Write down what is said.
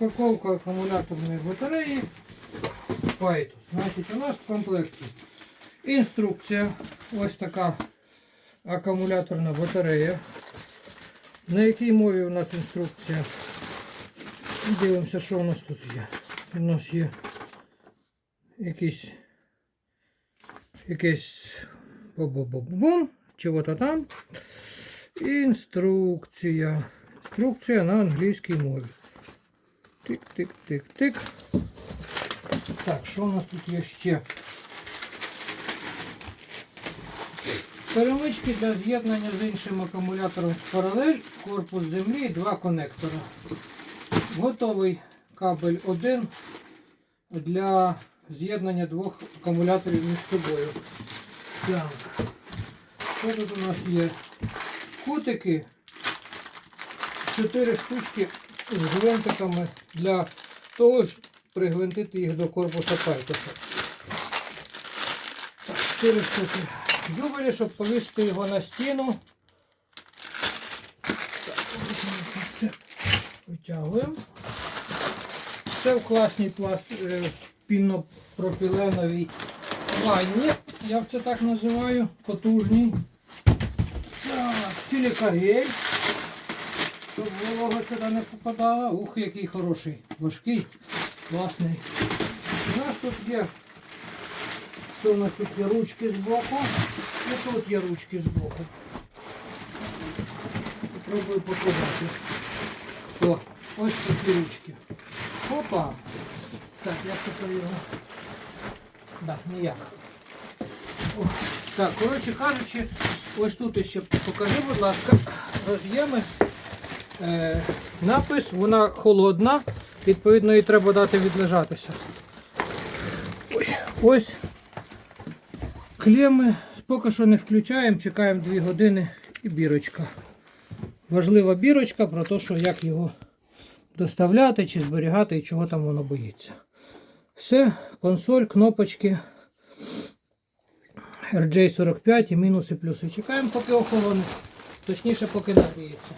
Розпаковка акумуляторної батареї. Python. Значить, у нас в комплекті інструкція. Ось така акумуляторна батарея. На якій мові у нас інструкція? Дивимося, що у нас тут є. У нас є якийсь якийсь бу-бу-бу-бум, чого-то там. Інструкція. Інструкція на англійській мові. Тик-тик-тик-тик. Так, що у нас тут є ще? Перемички для з'єднання з іншим акумулятором в паралель, корпус землі і два конектора. Готовий кабель 1 для з'єднання двох акумуляторів між собою. Так. Що тут у нас є? Кутики. Чотири штучки з гвинтиками для того, щоб пригвинтити їх до корпуса Тайтеса. Чотири штуки. Дюбелі, щоб повісити його на стіну. Витягуємо. Це в класній пласт... е, пінопропіленовій ванні. Я це так називаю. Потужній. Так, силікагель. Щоб волога сюди не попадала. Ух, який хороший, важкий, класний. У нас тут є. Що у нас тут є ручки з боку. І тут є ручки з боку. Попробую показати. О, ось такі ручки. Опа! Так, як тепер його? Так, ніяк. О, так, коротше кажучи, ось тут ще покажи, будь ласка, роз'єми. Е, напис, вона холодна, відповідно їй треба дати відлежатися. Ой, ось клеми. Поки що не включаємо, чекаємо 2 години і бірочка. Важлива бірочка про те, як його доставляти чи зберігати і чого там воно боїться. Все, консоль, кнопочки. RJ45 і мінуси плюси. Чекаємо, поки охолоне. Точніше, поки нагріється.